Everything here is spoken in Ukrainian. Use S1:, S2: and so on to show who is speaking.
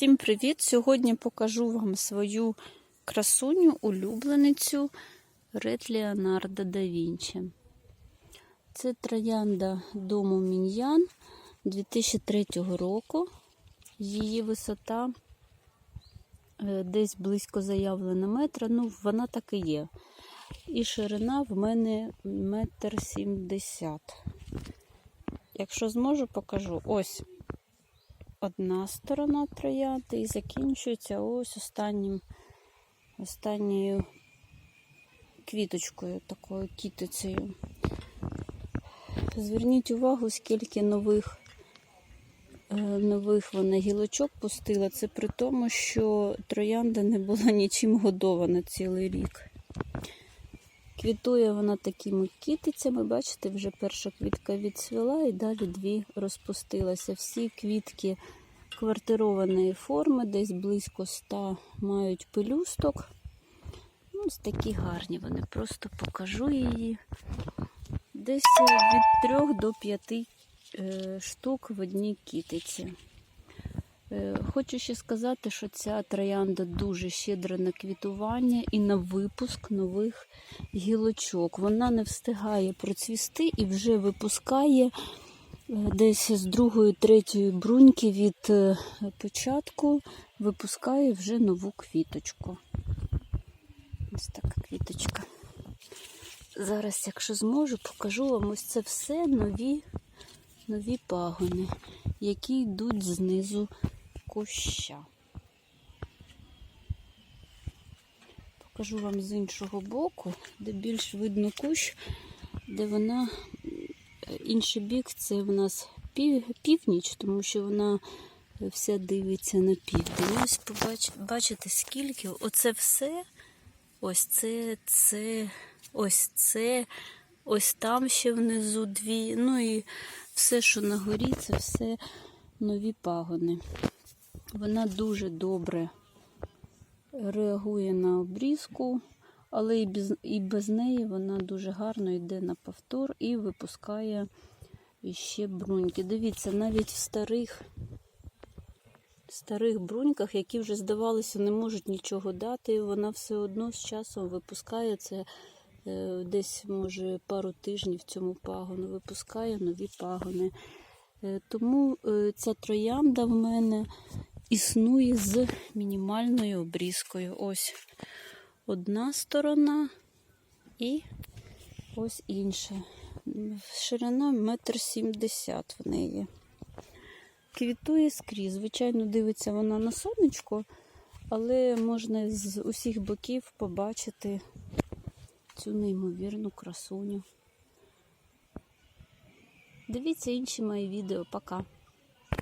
S1: Всім привіт! Сьогодні покажу вам свою красуню, улюбленицю Ред Леонардо да Вінчі. Це троянда дому Міньян 2003 року. Її висота е, десь близько заявлена метра. Ну, вона так і є. І ширина в мене метр сімдесят. Якщо зможу, покажу. Ось одна сторона троянди і закінчується ось останнім, останньою квіточкою, такою кітицею. Зверніть увагу, скільки нових, е, нових вона гілочок пустила. Це при тому, що троянда не була нічим годована цілий рік. Квітує вона такими кітицями, бачите, вже перша квітка відцвіла і далі дві розпустилися. Всі квітки квартированої форми, десь близько 100 мають пелюсток. Ось такі гарні вони, просто покажу її. Десь від 3 до 5 е, штук в одній кітиці. Е, Хочу ще сказати, що ця троянда дуже щедра на квітування і на випуск нових гілочок. Вона не встигає процвісти і вже випускає е, десь з другої, третьої бруньки від е, початку, випускає вже нову квіточку. Ось така квіточка. Зараз, якщо зможу, покажу вам ось це все нові, нові пагони, які йдуть знизу куща. Покажу вам з іншого боку, де більш видно кущ, де вона інший бік це в нас пів, північ, тому що вона вся дивиться на південь. Ось побач, бачите, скільки оце все, ось це, це, ось це, ось там ще внизу дві. Ну і все, що на горі, це все нові пагони. Вона дуже добре реагує на обрізку, але і без, і без неї вона дуже гарно йде на повтор і випускає ще бруньки. Дивіться, навіть в старих, старих бруньках, які вже, здавалося, не можуть нічого дати, вона все одно з часом випускає це. е, Десь, може, пару тижнів цьому пагону випускає нові пагони. Е, Тому е, ця троянда в мене існує з мінімальною обрізкою. Ось одна сторона і ось інша. Ширина метр сімдесят в неї. Квітує скрізь. Звичайно, дивиться вона на сонечко, але можна з усіх боків побачити цю неймовірну красуню. Дивіться інші мої відео. Пока.